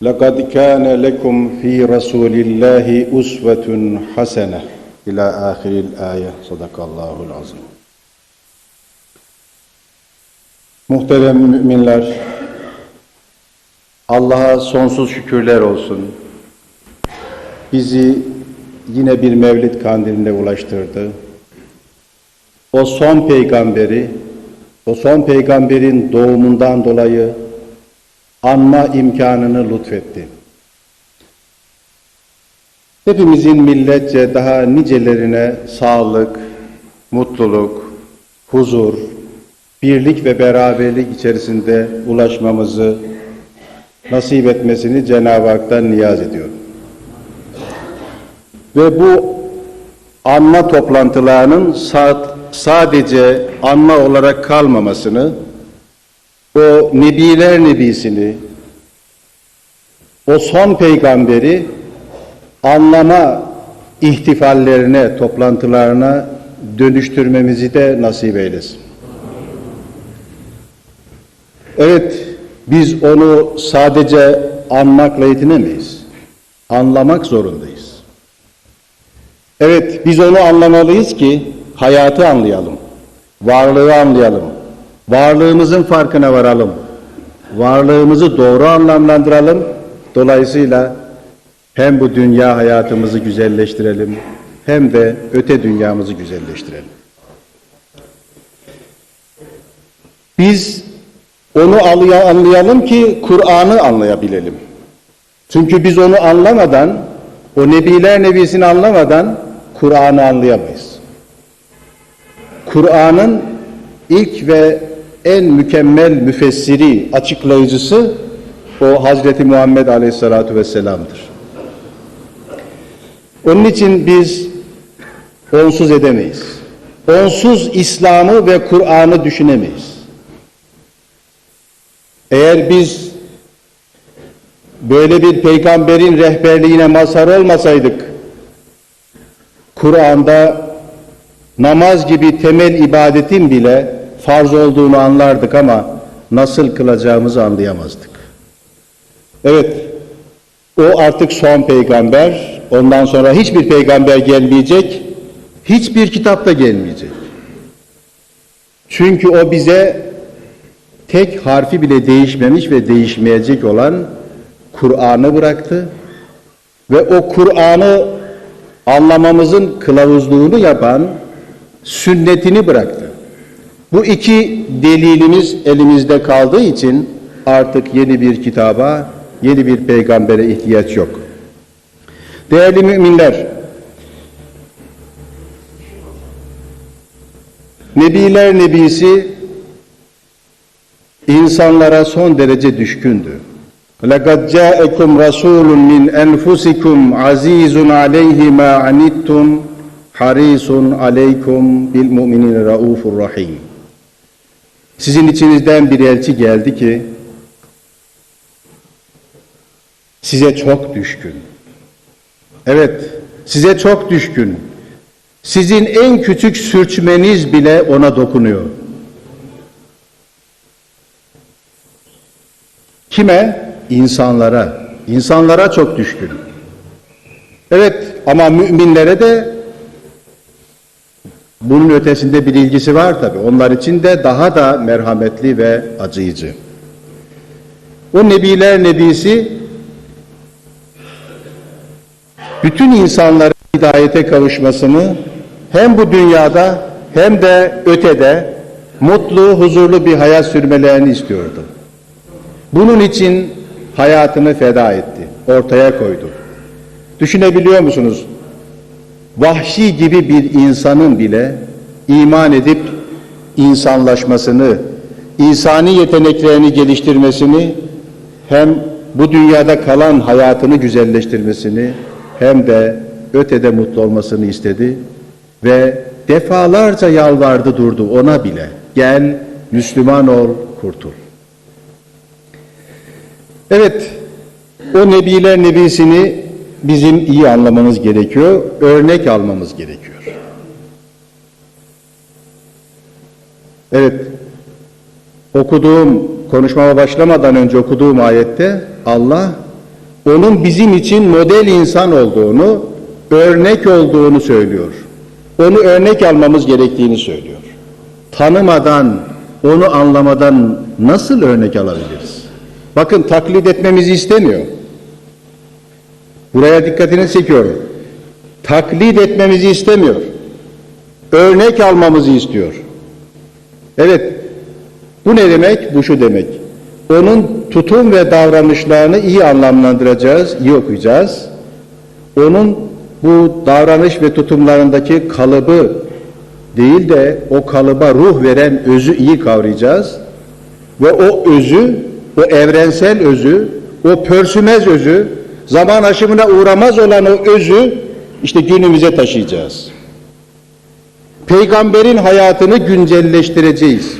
لقد كان لكم في رسول الله أسوة حسنة إلى آخر الآية صدق الله العظيم Muhterem müminler, Allah'a sonsuz şükürler olsun. Bizi yine bir mevlid kandiline ulaştırdı. O son peygamberi, o son peygamberin doğumundan dolayı anma imkanını lütfetti. Hepimizin milletçe daha nicelerine sağlık, mutluluk, huzur, birlik ve beraberlik içerisinde ulaşmamızı nasip etmesini Cenab-ı Hak'tan niyaz ediyorum. Ve bu anma toplantılarının sadece anma olarak kalmamasını, o Nebiler Nebisini, o son peygamberi anlama ihtifallerine, toplantılarına dönüştürmemizi de nasip eylesin. Evet, biz onu sadece anmakla yetinemeyiz. Anlamak zorundayız. Evet, biz onu anlamalıyız ki hayatı anlayalım, varlığı anlayalım, varlığımızın farkına varalım, varlığımızı doğru anlamlandıralım. Dolayısıyla hem bu dünya hayatımızı güzelleştirelim, hem de öte dünyamızı güzelleştirelim. Biz onu anlayalım ki Kur'an'ı anlayabilelim. Çünkü biz onu anlamadan, o Nebiler Nebisini anlamadan Kur'an'ı anlayamayız. Kur'an'ın ilk ve en mükemmel müfessiri, açıklayıcısı o Hazreti Muhammed Aleyhisselatü Vesselam'dır. Onun için biz onsuz edemeyiz. Onsuz İslam'ı ve Kur'an'ı düşünemeyiz. Eğer biz böyle bir peygamberin rehberliğine mazhar olmasaydık, Kur'an'da namaz gibi temel ibadetin bile farz olduğunu anlardık ama nasıl kılacağımızı anlayamazdık. Evet, o artık son peygamber, ondan sonra hiçbir peygamber gelmeyecek, hiçbir kitap da gelmeyecek. Çünkü o bize tek harfi bile değişmemiş ve değişmeyecek olan Kur'an'ı bıraktı ve o Kur'an'ı anlamamızın kılavuzluğunu yapan sünnetini bıraktı. Bu iki delilimiz elimizde kaldığı için artık yeni bir kitaba, yeni bir peygambere ihtiyaç yok. Değerli müminler, Nebiler Nebisi insanlara son derece düşkündü. لَقَدْ جَاءَكُمْ رَسُولٌ مِّنْ أَنْفُسِكُمْ عَز۪يزٌ عَلَيْهِ مَا عَنِتُّمْ حَر۪يسٌ عَلَيْكُمْ بِالْمُؤْمِنِينَ رَؤُوفٌ رَحِيمٌ sizin içinizden bir elçi geldi ki, size çok düşkün. Evet, size çok düşkün. Sizin en küçük sürçmeniz bile ona dokunuyor. Kime? İnsanlara. İnsanlara çok düşkün. Evet ama müminlere de bunun ötesinde bir ilgisi var tabi. Onlar için de daha da merhametli ve acıyıcı. O Nebiler Nebisi bütün insanların hidayete kavuşmasını hem bu dünyada hem de ötede mutlu, huzurlu bir hayat sürmelerini istiyordu. Bunun için hayatını feda etti, ortaya koydu. Düşünebiliyor musunuz? Vahşi gibi bir insanın bile iman edip insanlaşmasını, insani yeteneklerini geliştirmesini hem bu dünyada kalan hayatını güzelleştirmesini hem de ötede mutlu olmasını istedi ve defalarca yalvardı durdu ona bile. Gel Müslüman ol, kurtul. Evet, o Nebiler Nebisini bizim iyi anlamamız gerekiyor, örnek almamız gerekiyor. Evet, okuduğum, konuşmama başlamadan önce okuduğum ayette Allah onun bizim için model insan olduğunu, örnek olduğunu söylüyor. Onu örnek almamız gerektiğini söylüyor. Tanımadan, onu anlamadan nasıl örnek alabiliriz? Bakın taklit etmemizi istemiyor. Buraya dikkatini çekiyorum. Taklit etmemizi istemiyor. Örnek almamızı istiyor. Evet, bu ne demek? Bu şu demek. Onun tutum ve davranışlarını iyi anlamlandıracağız, iyi okuyacağız. Onun bu davranış ve tutumlarındaki kalıbı değil de o kalıba ruh veren özü iyi kavrayacağız. Ve o özü, o evrensel özü, o pörsümez özü, zaman aşımına uğramaz olan o özü işte günümüze taşıyacağız. Peygamberin hayatını güncelleştireceğiz.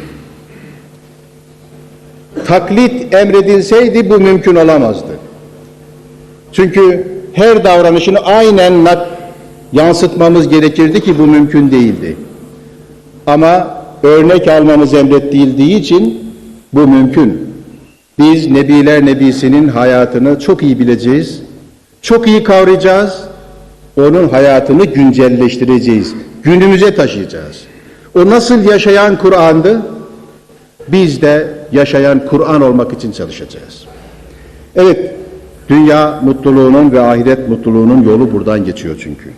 Taklit emredilseydi bu mümkün olamazdı. Çünkü her davranışını aynen yansıtmamız gerekirdi ki bu mümkün değildi. Ama örnek almamız emrettiği için bu mümkün. Biz Nebiler Nebisi'nin hayatını çok iyi bileceğiz, çok iyi kavrayacağız, onun hayatını güncelleştireceğiz, günümüze taşıyacağız. O nasıl yaşayan Kur'an'dı? Biz de yaşayan Kur'an olmak için çalışacağız. Evet, dünya mutluluğunun ve ahiret mutluluğunun yolu buradan geçiyor çünkü.